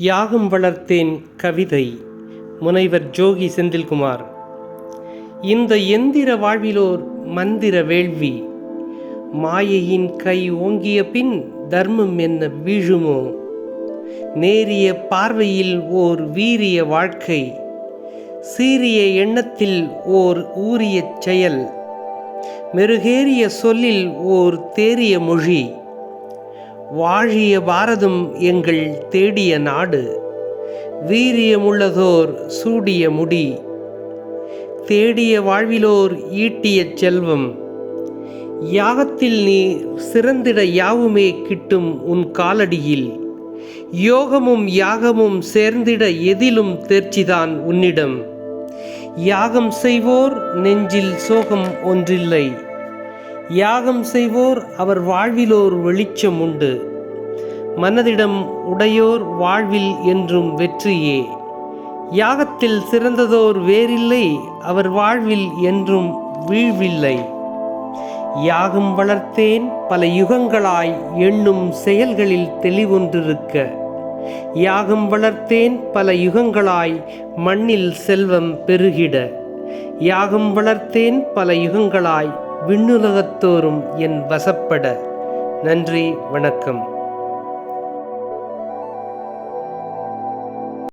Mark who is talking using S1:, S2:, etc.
S1: யாகம் வளர்த்தேன் கவிதை. முனைவர் ஜோகி செந்தில்குமார். இந்த எந்திர வாழ்விலோர் மந்திர வேள்வி. மாயையின் கை ஓங்கிய பின் தர்மம் என்ன வீழுமோ? நேரிய பார்வையில் ஓர் வீரிய வாழ்க்கை. சீரிய எண்ணத்தில் ஓர் ஊரிய செயல். மெருகேறிய சொல்லில் ஓர் தேறிய மொழி. வாழிய பாரதம் எங்கள் தேடிய நாடு. வீரியமுள்ளதோர் சூடிய முடி. தேடிய வாழ்விலோர் ஈட்டிய செல்வம். யாகத்தில் நீ சிறந்திட யாவுமே கிட்டும் உன் காலடியில். யோகமும் யாகமும் சேர்ந்திட எதிலும் தேர்ச்சிதான் உன்னிடம். யாகம் செய்வோர் நெஞ்சில் சோகம் ஒன்றில்லை. யாகம் செய்வோர் அவர் வாழ்விலோர் வெளிச்சம் உண்டு. மனதிடம் உடையோர் வாழ்வில் என்றும் வெற்றியே. யாகத்தில் சிறந்ததோர் வேறில்லை அவர் வாழ்வில் என்றும் வீழ்வில்லை. யாகம் வளர்த்தேன் பல யுகங்களாய் எண்ணும் செயல்களில் தெளிவொன்றிருக்க. யாகம் வளர்த்தேன் பல யுகங்களாய் மண்ணில் செல்வம் பெருகிட. யாகம் வளர்த்தேன் பல யுகங்களாய் விண்ணுலகத்தோறும் என் வசப்பட. நன்றி வணக்கம்.